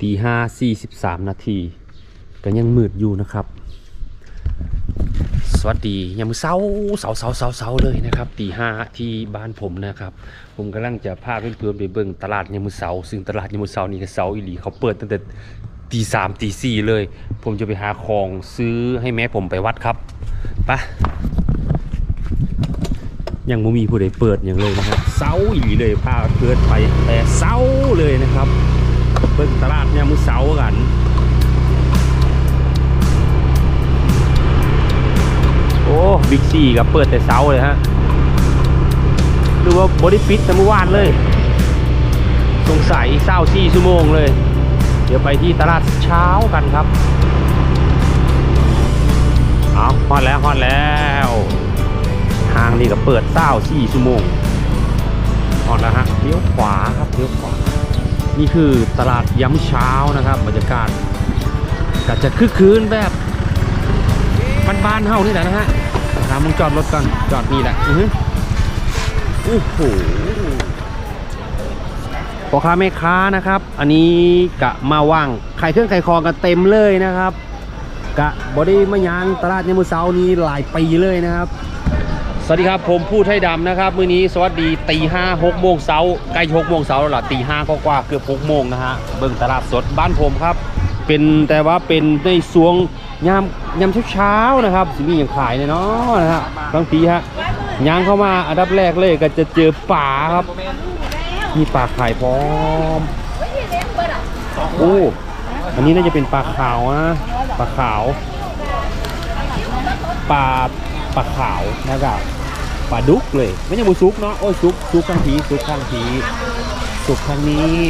ตีห้าสี่สิบสามนาทีก็ยังมืดอยู่นะครับ สวัสดียามมื้อเช้าเสาเสาเสาเสาเลยนะครับตีห้าที่บ้านผมนะครับ ผมกำลังจะพาเพื่อนๆไปเบิ่งตลาดยามเช้าซึ่งตลาดยามเช้านี่ก็เช้าอีหลีเขาเปิดตั้งแต่ตีสามตีสี่เลย ผมจะไปหาของซื้อให้แม่ผมไปวัดครับไปะยังไม่มีผู้ใดเปิดอย่างเลยนะครับเช้าอีหลีเลยพาเพื่อนไปแต่เช้าเลยนะครับ เบิ่งตลาดยามมื้อเช้ากันโอ้บิ๊กซีกับเปิดแต่เช้าเลยฮะหรือว่าบริปิดแต่เมื่อวานเลย สงสัยเศร้าสี่ชั่วโมงเลย เดี๋ยวไปที่ตลาดเช้ากันครับเอาฮอดแล้วฮอดแล้วทางนี้ก็เปิดเศร้าสี่ชั่วโมงฮอดแล้วฮะเลี้ยวขวาครับเลี้ยวขวา นี่คือตลาดย้ำเช้านะครับบรรยากาศก็จะคึกคืนแบบบ้านๆเฮานี่แหละนะฮะหามึงจอดรถก่อนจอดนี่แหละอือโอ้โหพ่อค้าแม่ค้านะครับ อันนี้กะมาว่างขายเครื่องขายของกันเต็มเลยนะครับ กะบอดี้มะยางตลาดยามมือเช้านี้หลายปีเลยนะครับ วัสดีครับผมพูดให้ดำนะครับมื้อนี้สวัสดีตีห้าหกโมงเช้าใกล้หกโมงเช้าแล้วล่ะตีห้ากว่าเกือบหกโมงนะฮะเบิ่งตลาดสดบ้านผมครับ เป็นแต่ว่าเป็นในสวงยามยามเช้าๆนะครับสิมีอย่างขายเนี่ยเนาะนะฮะบางทีฮะย่างเข้ามาอันดับแรกเลยก็จะเจอป่าครับ มีปลาขายพร้อมโอ้อันนี้น่าจะเป็นปลาขาวนะปลาขาวปลาปลาขาวนะครับ ปลาดุกเลย ไม่ใช่หมูซุกเนาะโอ้ยซุกซุกข้างทีซุกข้างทีซุกข้างนี้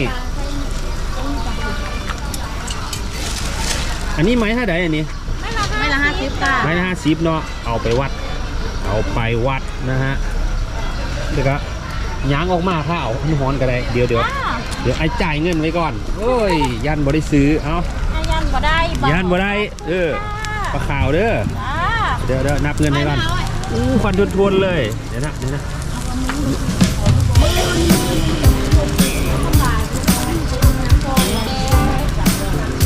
อันนี้ไม้เท่าไหร่อันนี้ไม่ละห้าสิบค่ะไม้ห้าสิบเนาะเอาไปวัด เอาไปวัดนะฮะเดี๋ยวก็ย้างออกมาข้าวมันหอนก็ได้เดี๋ยวเดี๋ยวเดี๋ยวไอ้จ่ายเงินไว้ก่อนโอ้ยยันบ่ได้ซื้อเอาอายันบ่ได้ยันบ่ได้เออปลาขาวเด้อจ้าเดี๋ยวเดี๋ยวนับเงินให้ก่อน อู้ควันทวนๆเลย เดี๋ยวนะเดี๋ยวนะ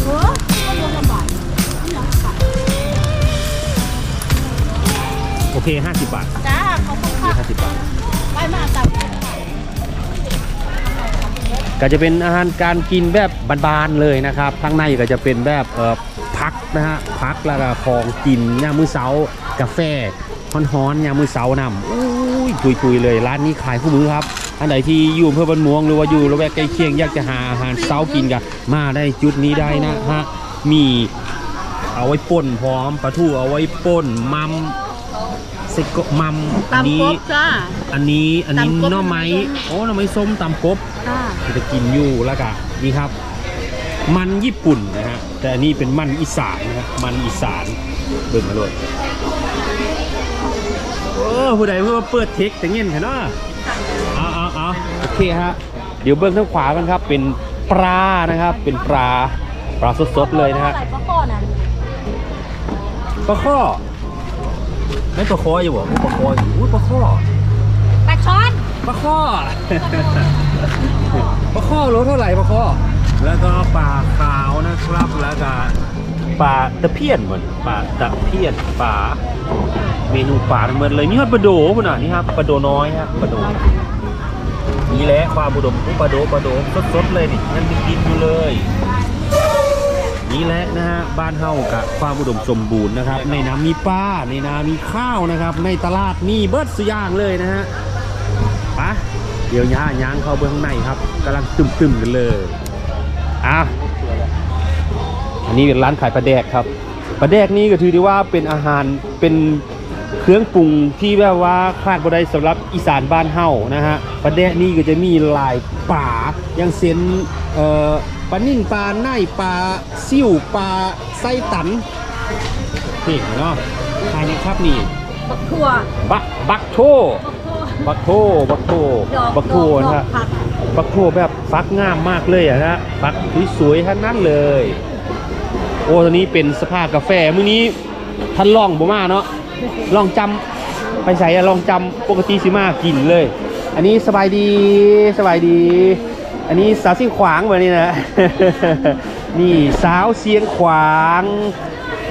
โอ้โอเค 50 บาทจ้าขอบคุณค่ะ50 บาท ไปมาตับก็จะเป็นอาหารการกินแบบบานๆเลยนะครับข้างในก็จะเป็นแบบเอ่อพักนะฮะพักแล้วก็ของกินยามมื้อเช้ากาแฟ ฮ้อนๆยามมื้อเช้านำอุ้ยคุยๆเลยร้านนี้ขายคู่มือครับอันไหนที่อยู่อำเพื่อบันม่วงหรือว่าอยู่ระแวกใกล้เคียงอยากจะหาอาหารเช้ากินกันมาได้จุดนี้ได้นะฮะมีเอาไว้ป่นพร้อมปลาทูเอาไว้ป่นมัมเซโกะมัมอันตำนี้กบจ้า อันนี้อันนี้ตำกบ หน่อไม้โอ้หน่อไม้ส้มตำกบ ค่ะจะกินอยู่แล้วก็นี่ครับ มันญี่ปุ่นนะฮะแต่อันนี้เป็นมันอีสานนะครับมันอีสานเบิ่งมาเลย โอ้ผู้ใดเพื่อมาเปิดเทคแต่เงี้ยเห็นเนาะเอาเอาเอาโอเคฮะเดี๋ยวเบิ่งทางขวากันครับ เป็นปลานะครับ เป็นปลาปลาสดๆเลยนะฮะใส่ปลาข้อนั้นปลาข้อไม่ปลาคออยู่บ่อู้ปลาคออยู่อู้ปลาข้อปลาช้อนปลาข้อปลาข้อโลเท่าไหร่ปลาข้อแล้วก็ปลาขาวนะครับแล้วก็ปลาตะเพียนเหมือนปลาตะเพียนปลา เมนูปลาทั้งหมดเลยนี่ครับปลาโดพุ่นน่ะนี่ครับปลาโดน้อยครับปลาโดนี่แหละความอุดมขอปลาโดปลาโดสดๆเลยนี่ยังกินอยู่เลย นี่แหละนะฮะบ้านเฮากับความอุดมสมบูรณ์นะครับ ในน้ำมีปลาในนามีข้าวนะครับ ในตลาดมีเบิร์ดสุย่างเลยนะฮะปะเดี๋ยวย่าย่างเข้าเบื้องในครับกำลังตึมๆกันเลยอะอันนี้เป็นร้านขายปลาแดกครับ ปลาแดกนี่ก็ถือได้ว่าเป็นอาหารเป็นเครื่องปรุงที่แบบว่าคาดบ่ได้สำหรับอีสานบ้านเฮานะฮะปลาแดกนี่ก็จะมีหลายป่าอย่างเช่นเอ่อปลานิ่งปลาไนปลาซิ่วปลาไส้ตันนี่เนาะทานนี้ครับนี่บักถั่วบักบักโทบักถั่วบักโทบักโทดอกบักโทดอกนะฮะผักบักโทแบบฟักงามมากเลยอะนะฟักสวยๆทั้งนั้นเลย โอ้ตอนนี้เป็นสภาพกาแฟมื้อนี้ท่านลองบ่มาเนาะลองจำไปใส่อะลองจำปกติสิมากินเลย อันนี้สบายดีสบายดี อันนี้สาวเสียงขวางแบบนี้นะ นี่สาวเสียงขวาง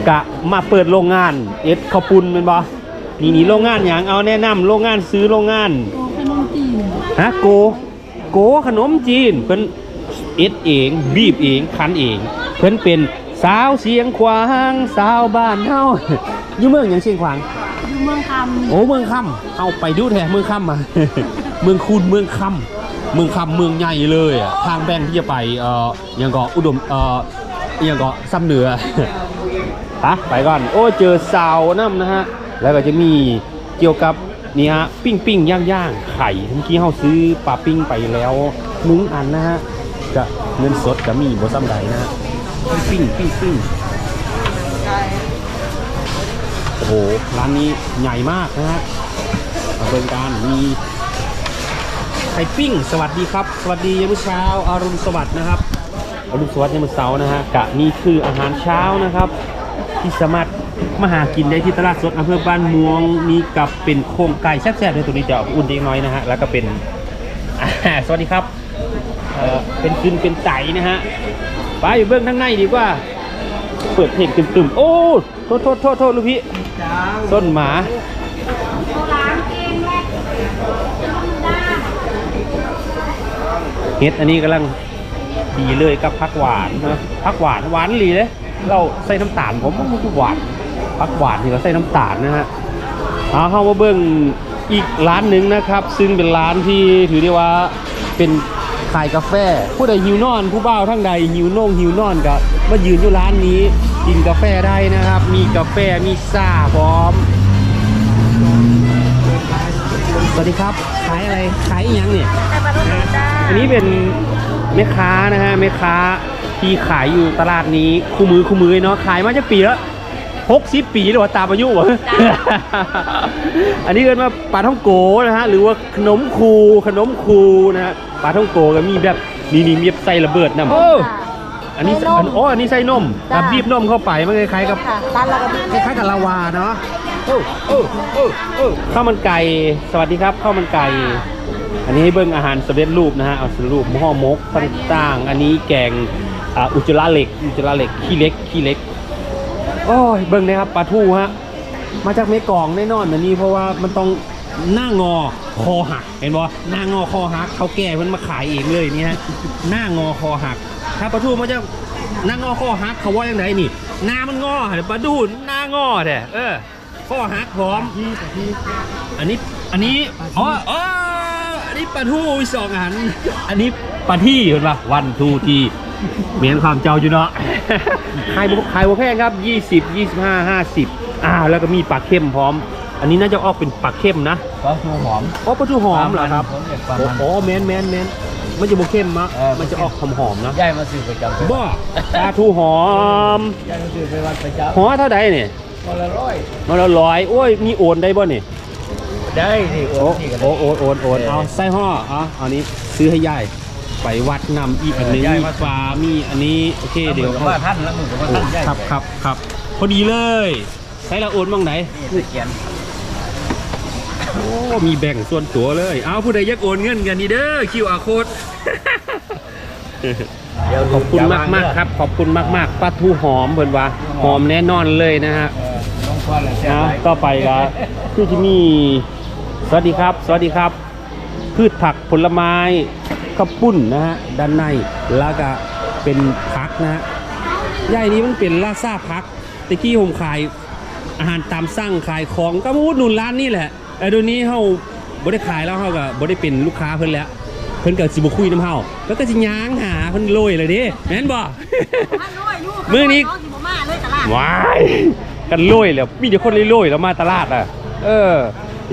กะมาเปิดโรงงาน เอ็ดข้าวปุ้นแมันบ่นี่นี่โรงงานอย่างเอาแนะนำโรงงานซื้อโรงงานโอ้ขนมจีนฮะโก โกขนมจีนเพิ่นเอ็ดเองบีบเองคันเอง เพิ่นเป็น สาวเสียงขวางสาวบ้านเฮาอยู่เมืองหยังเสียงขวาง อยู่เมืองคโอ้เมืองค่ำเอาไปดูแท้เมืองค่ำมาเมืองคูนเมืองค่ำเมืองค่ำเมืองใหญ่เลยอะทางแบงที่จะไปเอ่อหยังก็อุดมเอ่อหยังก็ซ้ำเหนือปะไปก่อน โอ้เจอสาวน้ำนะฮะ แล้วก็จะมีเกี่ยวกับนี่ฮะปิ้งปิ้งย่างย่างไข่เมื่อกี้เราซื้อปลาปิ้งไปแล้วหนึ่งอันนะฮะจะเงินสดจะมีบ่ซ้ำใดนะฮะ ปิ้งปิ้งปิ้งโอ้โห ร้านนี้ใหญ่มากนะฮะมาเบิ่งการมีไข่ปิ้ง สวัสดีครับ สวัสดียามมื้อเช้าอรุณสวัสดิ์นะครับอรุณสวัสดิ์ยามมื้อเช้านะฮะกะนี่คืออาหารเช้านะครับ ที่สามารถมาหากินได้ที่ตลาดสดอำเภอบ้านม่วงมีกับเป็นโครงไก่แซ่บๆเลยตัวนี้จะอุ่นเล็กน้อยนะฮะแล้วก็เป็นสวัสดีครับเเป็นคืนเป็นไตนะฮะ ไปเบื้องข้างในดีกว่า เปิดเพลงตึมๆ โอ้โทษโทษโทษโทษลูกพี่ส้นหมาำโบราณเองแหละได้เฮ็ดอันนี้กำลังดีเลยกับผักหวานนะผักหวานหวานอีหลีเลยเราใส่น้ำตาลผมมันคือหวานผักหวานที่เราใส่น้ำตาลนะฮะเอาเข้ามาเบิ่งอีกร้านหนึ่งนะครับ ซึ่งเป็นร้านที่ถือได้ว่าเป็น ขายกาแฟ ผู้ใดหิวนอน ผู้บ่าวทั้งใดหิวน่งหิวนอนก็มายืนอยู่ร้านนี้กินกาแฟได้นะครับ มีกาแฟมีซ่าพร้อม สวัสดีครับ ขายอะไร ขายอีหยังเนี่ย แต่ปลาลูกจ้าอันนี้เป็นแม่ค้านะฮะแม่ค้าที่ขายอยู่ตลาดนี้คู่มือคู่มือเนาะขายมาจะปีละ หกสิบปีหรือว่าตามอายุวะอันนี้เรียกว่าปลาท่องโกนะฮะ หรือว่าขนมคูขนมคูนะฮะปลาท่องโกก็มีแบบนี่นี่มีใส่ระเบิดนะโอ้อันนี้อันโอ้อันนี้ใส่นมแบบบีบนมเข้าไปมันคล้ายๆกับค่ะร้านเราก็มีคล้ายๆกับลาวาเนาะโอ้โอ้โอ้โอ้ข้าวมันไก่สวัสดีครับข้าวมันไก่ อันนี้ให้เบิ่งอาหารสำเร็จรูปนะฮะเอาสำเร็จรูปหม้อมกต่างๆ อันนี้แกงอ่าอุจจาระเหล็กอุจจาระเหล็กขี้เล็กขี้เล็ก โอ้ยเบิ่งนะครับปลาทูฮะมาจากเมกองแน่นอนอันนี้เพราะว่ามันต้องหน้างอคอหักเห็นบ่หน้างอคอหักเขาแก่เพิ่นมาขายเองเลยนี่ฮะหน้างอคอหัก ถ้าปลาทูมาจากหน้างอคอหักเขาว่าอย่างไรนี่หน้ามันงอแต่ปลาดูหน้างอแท้เออคอหักพร้อมอันนี้อันนี้อ๋ออ๋ออันนี้ปลาทูอีกสองอันอันนี้ปลาที่เห็นปะวันทูทีเหมียนความเจ้าอยู่เนาะ ขายบุขายบุแพงครับ 20 25 50อ่าแล้วก็มีปลาเข้มพร้อม อันนี้น่าจะออกเป็นปลาเข้มนะก็ทูหอมอ๋อปลาทูหอมเหรอครับผมเรียกปลาโอ้มันโหแมนแมนแมนมันจะบุเข้มมะเออมันจะออกหอมหอมๆนะย่ายมาซื้อประจำบ้าปลาทูหอมย่ายมาซื้อไปวันประจหอเท่าใดเนี่ยำคนละร้อยมันละร้อยโอ้ยมีโอนได้บ่เนี่ยได้ดิโอ้โอ้ที่กันโอ้โอนโอนโอนเอาไส้ห่อเอาเอานี้ซื้อให้ยาย ไปวัดนำอีกอันหนึงมีปลามีอันนี้โอเคเดี๋ยวกับเขาว่าท่านแล้วมึงกับว่าท่านย่ายครับครับครับพอดีเลยใส่ละโอนบ้างไหนนี่ตะเกียนโอ้มีแบ่งส่วนตัวเลย เอาผู้ใดอยากโอนเงินกันนี่เด้อ QR code เดี๋ยวขอบคุณมากมากๆครับ ขอบคุณมากมากๆปลาทูหอมเพิ่นว่าหอมแน่นอนเลยนะฮะเออต้องคว้าเลยนะต่อไปก็คือที่มีสวัสดีครับ สวัสดีครับ พืชผักผลไม้ ข้าวปุ้นนะฮะด้านในแล้วก็เป็นพักนะฮะใหญ่นี้มันเป็นลาซาพักตะกี้ผมขายอาหารตามสั่งขายของก็มาอุดหนุนร้านนี่แหละแต่เดี๋ยวนี้เฮาบ่ได้ขายแล้วเฮาก็บ่ได้เป็นลูกค้าเพิ่นแล้วเพิ่นก็สิบ่คุยน้ำเฮาแล้วก็สิย้างหาเพิ่นโรยเลยเด้แม่นบ่ท่านน้อยลูกมื้อนี้งสิบ่มาเลยตลาดว้ายกันโรยแล้วมีแต่คนโรยๆแล้วมาตลาดอะ เออ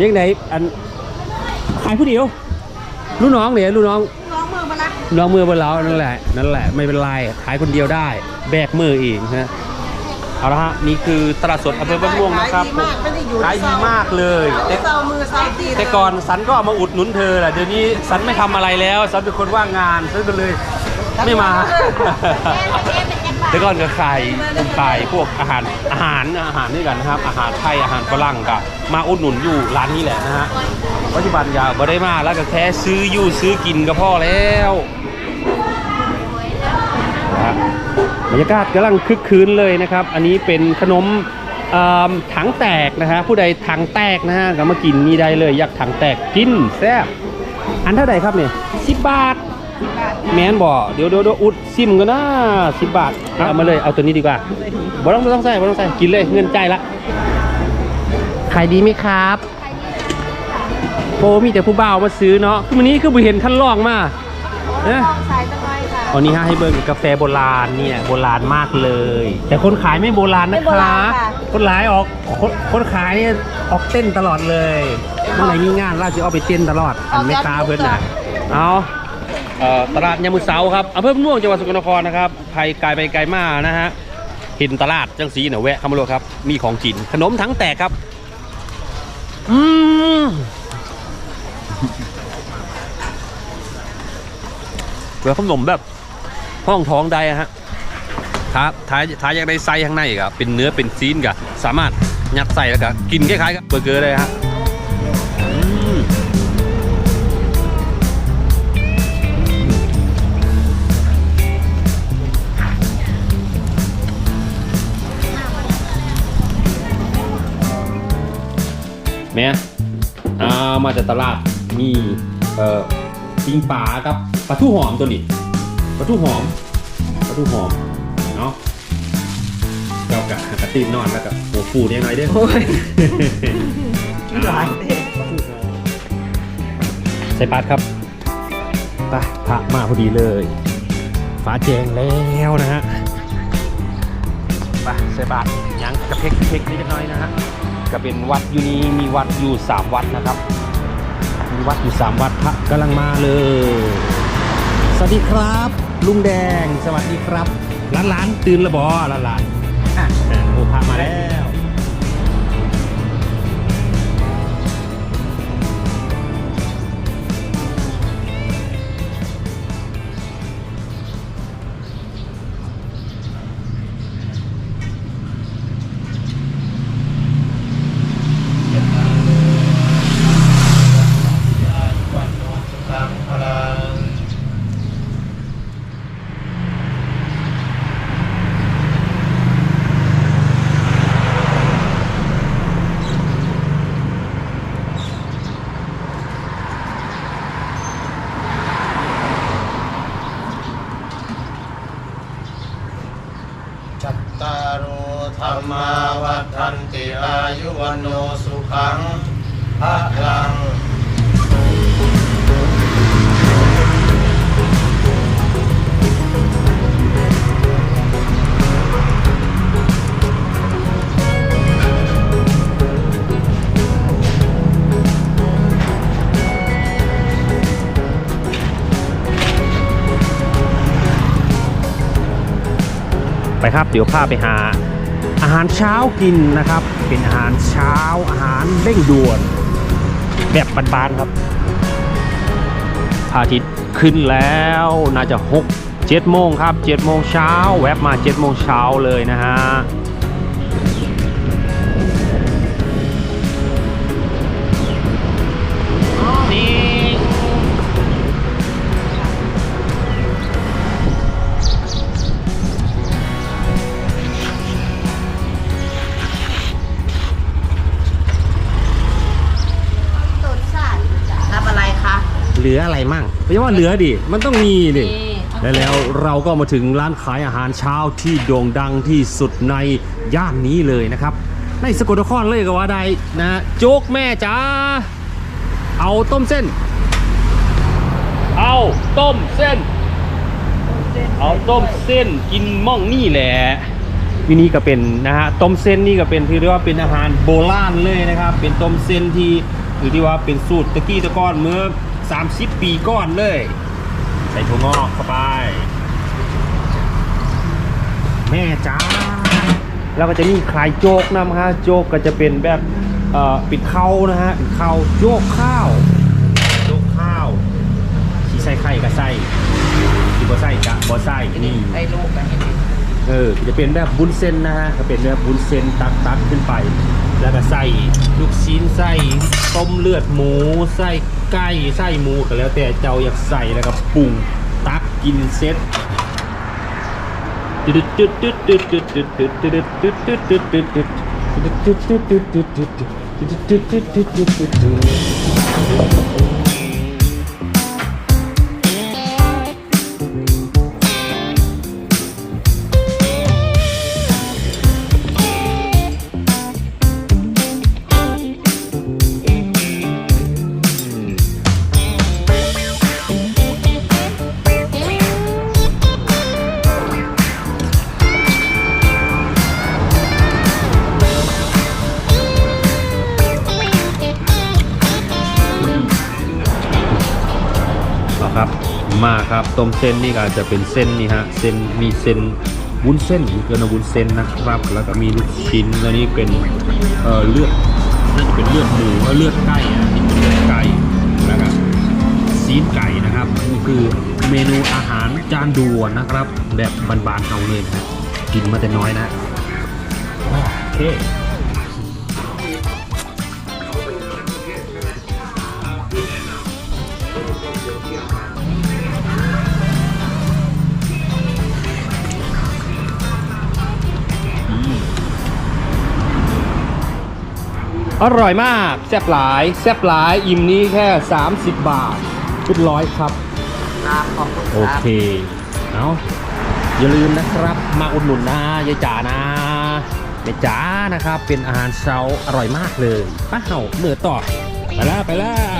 ยังไงอันขายผู้เดียวลูกน้องเนี่ยลูกน้องน้องเมืองมาละลูกน้องมือบนเรานั่นแหละนั่นแหละไม่เป็นไรขายคนเดียวได้ แบกมือเองฮะเอาละฮะนี่คือตลาดสดอำเภอบ้านม่วงนะครับขายดีมากไม่ได้อยู่ขายดีมากเลยแต่เสามือเสาตีแต่ก่อนสันก็เอามาอุดหนุนเธอแหละเดี๋ยวนี้สันไม่ทำอะไรแล้วสันเป็นคนว่างงานสันก็เลยไม่มา แม่เป็นเอ็นบาแต่ก่อนก็ขายผมขายพวกอาหารอาหารอาหารด้วยกันนะครับ อาหารไทยอาหารฝรั่งก็มาอุดหนุนอยู่ร้านนี้แหละนะฮะปัจจุบันอยาบ่ได้มาแล้วก็แค่ซื้ออยู่ซื้อกินก็พอแล้วนะฮะบรรยากาศกำลังคึกคืนเลยนะครับ อันนี้เป็นขนมเอิ่มถังแตกนะฮะผู้ใดถังแตกนะฮะก็มากินนี่ได้เลย อยากถังแตกกินแซ่บอันเท่าไหร่ครับเนี่ยสิบบาท แมนบ่เดี๋ยวเดี๋ยวเดี๋ยวอุดซิมกันนะสิบบาทเอามาเลยเอาตัวนี้ดีกว่าบ่ต้องบ่ต้องใส่บ่ต้องใส่กินเลยเงินใจายละขายดีไหมครับโอ้มีแต่ผู้บ่าวมาซื้อเนาะคือวันนี้คือบ่เห็นท่านลองมาเอ๊ะลองสายตะไคร้ค่ะอันนี้ฮะให้เบิ่งกาแฟโบราณเนี่ยโบราณมากเลย แต่คนขายไม่โบราณนะคไม่โบรัราณบค่ะคนขายออกคนคนขายเนี่ยออกเต้นตลอดเลยเมื่อไหร่มีงานเราจะเอาไปเต้นตลอดอันไม่ค้าเพื่อนน่ะเอาเอ่อ ตลาดยามมือเสาครับอำเภอพนม่วงจังหวัดสกลนครนะครับใครไกลไปไกลมานะฮะเห็นตลาดจังสีเนี่ยแวะเข้ามาเลยครับ มีของกินขนมทั้งแตกครับ อืมเวลาขนมแบบห้องท้องได้ฮะถ้าถ้าถ้าอยากได้ไส้ข้างในก็เป็นเนื้อเป็นซีนก็สามารถยัดใส่แล้วก็กินคล้ายๆกับเบอร์เกอร์เลยฮะ แม่อ่ามาจากตลาดมีเอ่อปิ้งปลากับปลาทูหอมตัวนี้ปลาทูหอมปลาทูหอมเนาะเจ้ากะกระตีนนอนแล้วกับหัวฟูเนี่ยหน่อยเด้อโอ้ยหลายใส่ปาดครับไปพระมาพอดีเลยฟ้าแจงแล้วนะฮะไปใส่บาตรยังกระเพกกระเพกนิดหน่อยนะฮะ ก็เป็นวัดอยู่นี้มีวัดอยู่สามวัดนะครับ มีวัดอยู่สามวัดพระกำลังมาเลย สวัสดีครับ ลุงแดงสวัสดีครับร้านร้านๆตื่นและบอร้านร้านๆอะโอ้พามาแล้ว มาวัฏันติอายุวันโนสุขังพระลังไปครับ เดี๋ยวพาไปหา อาหารเช้ากินนะครับ เป็นอาหารเช้าอาหารเร่งด่วน แบบบานๆครับพระอาทิตย์ขึ้นแล้วน่าจะ 6 7โมงครับ7โมงเช้าแวบมา7โมงเช้าเลยนะฮะ เหลืออะไรมั่งไม่ใช่ว่าเหลือดิ มันต้องมีดินี่และแล้วเราก็มาถึงร้านขายอาหารเช้าที่โด่งดังที่สุดในย่านนี้เลยนะครับ ในสกลนครเลยก็ว่าได้นะ โจ๊กแม่จ้า เอาต้มเส้น เอาต้มเส้น เอาต้มเส้นกินม่องนี่แหละวินี่ก็เป็นนะฮะต้มเส้นนี่ก็เป็นที่เรียกว่าเป็นอาหารโบราณเลยนะครับ เป็นต้มเส้นที่หรือที่ว่าเป็นสูตรตะกี้ตะก้อนเมื่อ 30 ปีก่อนเลย ใส่ถั่วงอกเข้าไป แม่จ้า แล้วก็จะมีคลายโจกนำฮะโจกก็จะเป็นแบบเอ่อปิดเข้านะฮะปิดเข้าโจกข้าวโจกข้าวที่ใส่ไข่กับใส่ที่บ่ใส่กะบ่ใส่นี่ไอ้ลูกกันนี่ลเออจะเป็นแบบบุญเส้นนะฮะก็เป็นแบบบุญเส้นตักตักขึ้นไป แล้วก็ใส่ลูกชิ้นใส่ต้มเลือดหมูใส่ไก่ใส่หมูก็แล้วแต่เจ้าอยากใส่แล้วก็ปรุงตักกินเสร็จ ต้มเส้นนี่ก็จะเป็นเส้นนี่ฮะเส้นมีเส้นวุ้นเส้นเกินวุ้นเส้นนะครับ แล้วก็มีลูกชิ้นแล้วนี่เป็นเอ่อเลือดน่าจะเป็นเลือดหมูเลือดไก่อะนี่เป็นเลือดไก่แล้วก็ซีนไก่นะครับนี่คือเมนูอาหารจานด่วนนะครับ แบบบานๆเฮาเลยนะกินมาแต่น้อยนะโอเค อร่อยมากแซ่บหลายแซ่บหลายอิ่มนี้แค่ 30 บาทชุดร้อยครับครับขอบคุณโอเคเอาอย่าลืมนะครับ มาอุดหนุนนะยายจ๋านะยายจ๋านะครับเป็นอาหารเช้าอร่อยมากเลยป้าเห่าเมื่อต่อไปแล้วไปแล้ว